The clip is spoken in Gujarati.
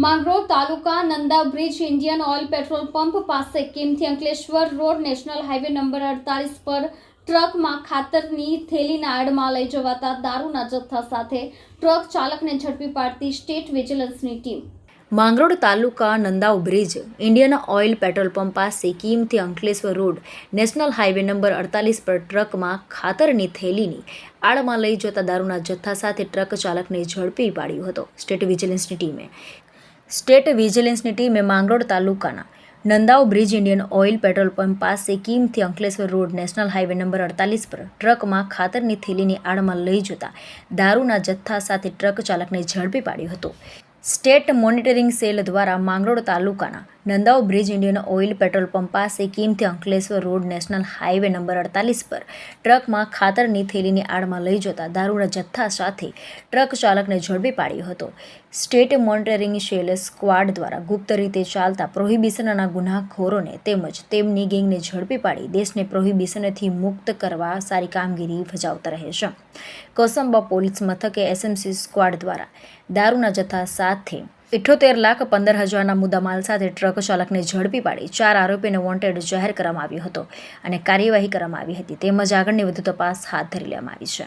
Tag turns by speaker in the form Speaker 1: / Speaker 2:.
Speaker 1: Mangrol taluka Nanda bridge Indian oil petrol pump પાસે કિમથી Ankleshwar road national highway number અડતાલીસ પર ટ્રકમાં ખાતરની થેલીના આડમાં લઈ જવાતા દારૂના જથ્થા સાથે ટ્રક ચાલકને ઝડપી પાડતી state વિજિલન્સની team.
Speaker 2: Mangrol taluka Nandav bridge Indian oil petrol pump પાસે કિમથી Ankleshwar road national highway number અડતાલીસ પર ટ્રકમાં ખાતરની થેલીની આડમાં લઈ જતા દારૂના જથ્થા સાથે ટ્રક ચાલકને ઝડપી પાડ્યો હતો. સ્ટેટ વિજિલન્સની ટીમે સ્ટેટ વિજિલન્સની ટીમે માંગરોળ તાલુકાના Nandav bridge Indian oil petrol pump પાસે કિમથી Ankleshwar road national highway number અડતાલીસ પર ટ્રકમાં ખાતરની થેલીની આડમાં લઈ જતા દારૂના જથ્થા સાથે ટ્રક ચાલકને ઝડપી પાડ્યો હતો. સ્ટેટ મોનિટરિંગ સેલ દ્વારા માંગરોળ તાલુકાના Nandav bridge Indian oil petrol pump પાસે કિમથી Ankleshwar road national highway number અડતાલીસ પર ટ્રકમાં ખાતરની થેલીની આડમાં લઈ જતા દારૂના જથ્થા સાથે ટ્રક ચાલકને ઝડપી પાડ્યો હતો. સ્ટેટ મોનિટરિંગ સેલ સ્ક્વાડ દ્વારા ગુપ્ત રીતે ચાલતા પ્રોહિબિશનના ગુનાખોરોને તેમજ તેમની ગેંગને ઝડપી પાડી દેશને પ્રોહિબિશનથી મુક્ત કરવા સારી કામગીરી બજાવતા રહે છે. કોસંબા પોલીસ મથકે એસએમસી સ્ક્વાડ દ્વારા દારૂના જથ્થા સાથે ઇઠ્ઠોતેર લાખ પંદર હજારના મુદ્દામાલ સાથે ટ્રક ચાલકને ઝડપી પાડી ચાર આરોપીને વોન્ટેડ જાહેર કરવામાં આવ્યો હતો અને કાર્યવાહી કરવામાં આવી હતી. તેમજ આગળની વધુ તપાસ હાથ ધરી લેવામાં આવી છે.